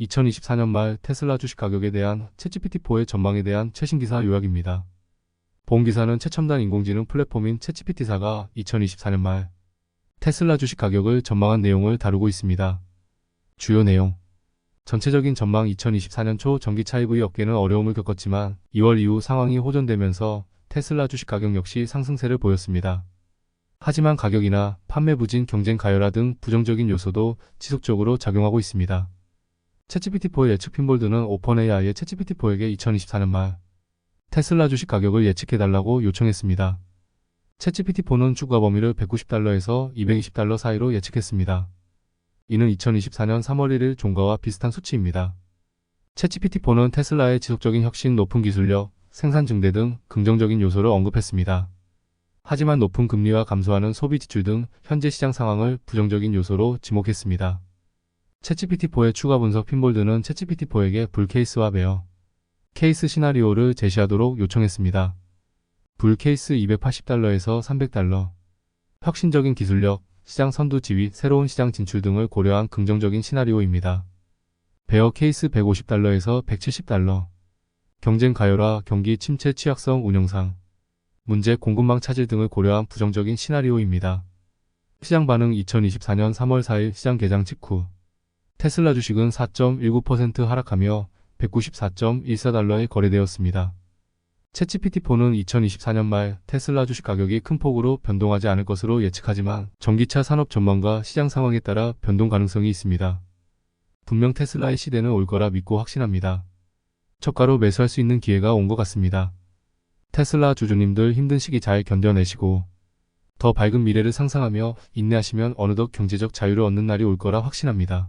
2024년 말 테슬라 주식 가격에 대한 챗GPT4의 전망에 대한 최신 기사 요약입니다. 본 기사는 최첨단 인공지능 플랫폼인 챗GPT사가 2024년 말 테슬라 주식 가격을 전망한 내용을 다루고 있습니다. 주요 내용 전체적인 전망 2024년 초 전기차 EV 업계는 어려움을 겪었지만 2월 이후 상황이 호전되면서 테슬라 주식 가격 역시 상승세를 보였습니다. 하지만 가격이나 판매 부진, 경쟁 가열화 등 부정적인 요소도 지속적으로 작용하고 있습니다. 챗GPT4의 예측 핀볼드는 오픈AI의 챗GPT4에게 2024년 말 테슬라 주식 가격을 예측해달라고 요청했습니다. 챗GPT4는 주가 범위를 190달러에서 220달러 사이로 예측했습니다. 이는 2024년 3월 1일 종가와 비슷한 수치입니다. 챗GPT4는 테슬라의 지속적인 혁신, 높은 기술력, 생산 증대 등 긍정적인 요소를 언급했습니다. 하지만 높은 금리와 감소하는 소비 지출 등 현재 시장 상황을 부정적인 요소로 지목했습니다. 챗GPT4의 추가 분석 핀볼드는 챗GPT4에게 불 케이스와 베어 케이스 시나리오를 제시하도록 요청했습니다. 불 케이스 280달러에서 300달러 혁신적인 기술력, 시장 선두 지위, 새로운 시장 진출 등을 고려한 긍정적인 시나리오입니다. 베어 케이스 150달러에서 170달러 경쟁 가열화, 경기 침체 취약성 운영상 문제 공급망 차질 등을 고려한 부정적인 시나리오입니다. 시장 반응 2024년 3월 4일 시장 개장 직후 테슬라 주식은 4.19% 하락하며 194.14달러에 거래되었습니다. 챗GPT4는 2024년 말 테슬라 주식 가격이 큰 폭으로 변동하지 않을 것으로 예측하지만 전기차 산업 전망과 시장 상황에 따라 변동 가능성이 있습니다. 분명 테슬라의 시대는 올 거라 믿고 확신합니다. 저가로 매수할 수 있는 기회가 온 것 같습니다. 테슬라 주주님들 힘든 시기 잘 견뎌내시고 더 밝은 미래를 상상하며 인내하시면 어느덧 경제적 자유를 얻는 날이 올 거라 확신합니다.